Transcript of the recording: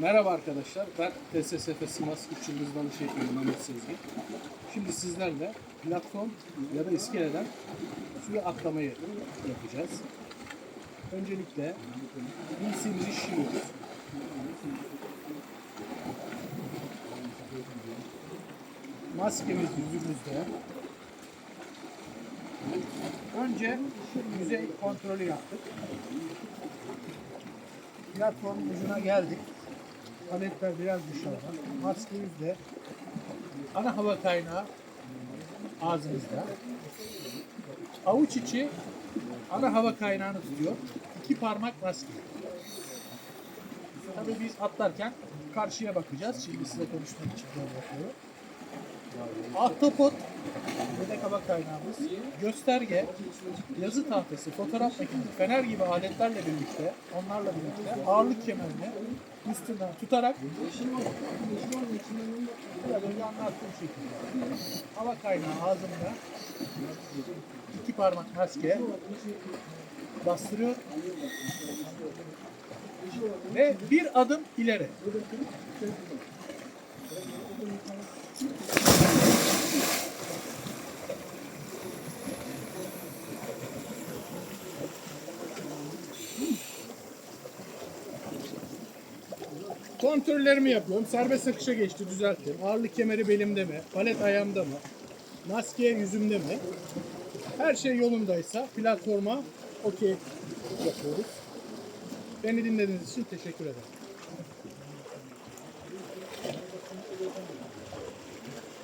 Merhaba arkadaşlar, ben TSSF Simas 3 Yıldız Dalış Eğitmeni Mehmet Sezgin. Şimdi sizlerle platform ya da iskeleden suya atlamayı yapacağız. Öncelikle giysimizi şişiriyoruz. Maskemiz yüzümüzde. Önce yüzey kontrolü yaptık. Platformun ucuna geldik. Paletler biraz dışarıda. Maske yüzde. Ana hava kaynağı ağzımızda. Avuç içi ana hava kaynağını tutuyor. İki parmak maske. Tabii biz atlarken karşıya bakacağız. Şimdi size konuşmak için böyle yapıyorum. Ahtapot yedek hava kaynağımız, gösterge, yazı tahtası, fotoğraf makinesi, fener gibi aletlerle birlikte, onlarla birlikte ağırlık kemerini üstünden tutarak biraz önce anlattığım şekilde hava kaynağı ağzımda iki parmak maske bastırıyor ve bir adım ileri. Kontrollerimi yapıyorum. Serbest akışa geçti, düzelttim. Ağırlık kemeri belimde mi? Palet ayağımda mı? Maske yüzümde mi? Her şey yolundaysa platforma okey yapıyoruz. Beni dinlediğiniz için teşekkür ederim.